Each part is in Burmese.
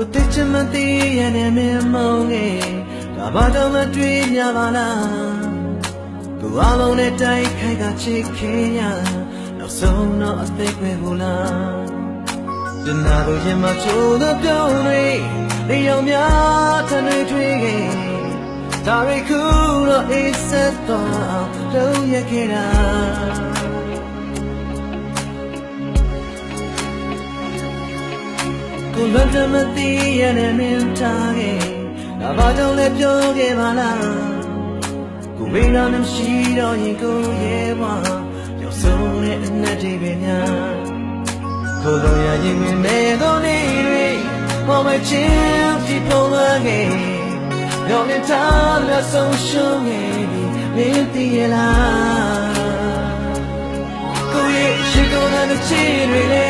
ကိုတိတ်ချင်မသိရတဲ့မင်းမောင်ငယ်ဒါဘာတော့မတွေ့ရပါလားကိုအလုံးနဲ့တိုက်ခိုက်ကချစ်ခင်ရနောက်ဆုံးတော့အသက်ပဲဘူးလားတနာတို့ရင်မချိုးတော့ပြောင်းတွေနေအောင်များထနေထွေးခဲ့ဒါရီခုတော့အေးဆက်တော့လုံးရခဲ့တာ ကိုလွတ်တမသိရတဲ့မင်းသားရဲ့ဒါဘာကြောင့်လဲပြောခဲ့ပါလားကိုဝိနာမရှိတော့ရင်ကိုရဲ့ဝါရောက်ဆုံးတဲ့အနက်တွေပဲများကိုလိုရရင်မင်းနဲ့တော့နေတွေပေါ်မချင်းဒီပုံလာခဲ့ရောင်းထားလက်ဆုံးရှုံးခဲ့ပြီမင်းသိရလားကိုရဲ့ရှိကိုယ်နဲ့ချစ်တွေလေ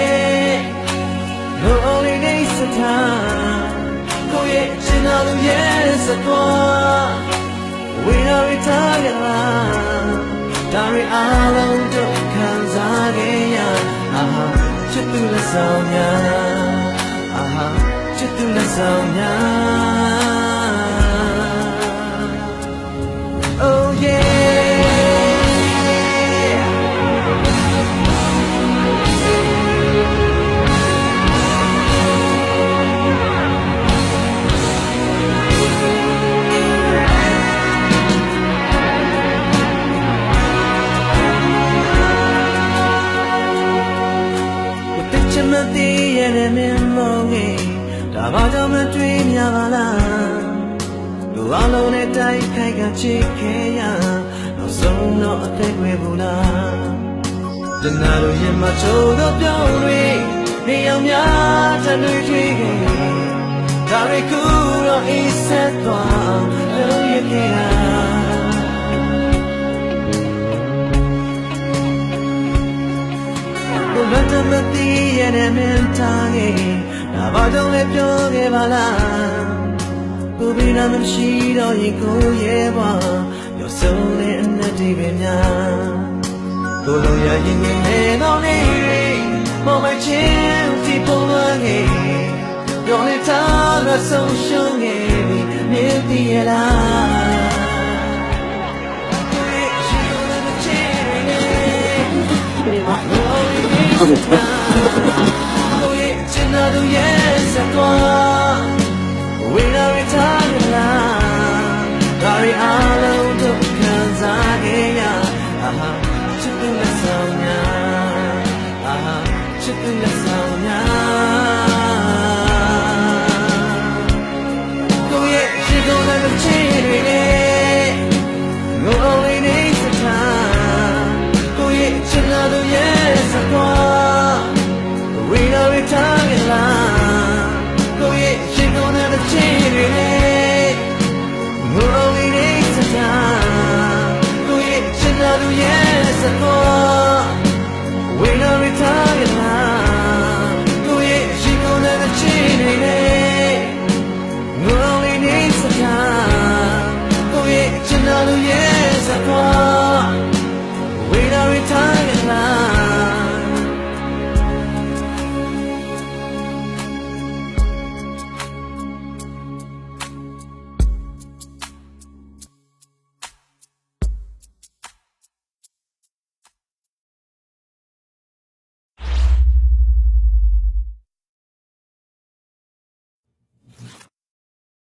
yes of one We are retired Dari alone do comes again Aha chitu la sonya Aha chitu la မသိရတဲ့မင်းမောင်ငယ်ဒါဘာကြောင့်မတွေ့မြပါလားလူအလုံးနဲ့တိုက်ခိုက်ကချစ်ခဲ့ရနောက်ဆုံးတော့အသက်ွယ်ဘူးလားတနာလိုရင်မချိုးတော့ပြောင်းတွေနေအောင်များတန်တွေထွေးခဲ့ဒါရီကူတော့အေးဆက်သွားလို့ရခဲ့တာ သိရတဲ့မင်းသားရဲ့ဒါဘာကြောင့်လဲပြောခဲ့ပါလားကိုဘီနာမရှိတော့ရင်ကိုရဲ့ဘဝရောဆုံးတဲ့အနက်တွေပဲများကိုလုံးရရင်နေတော့နေမောင်မချင်းဒီပုံလာခဲ့ရောနေသားရဆုံးရှုံးခဲ့ပြီနေပြီလားဟုတ် aha chitun na saunya aha chitun na saunya go ye chigon na the chain we ne go only needs the time go ye chinna do ye physical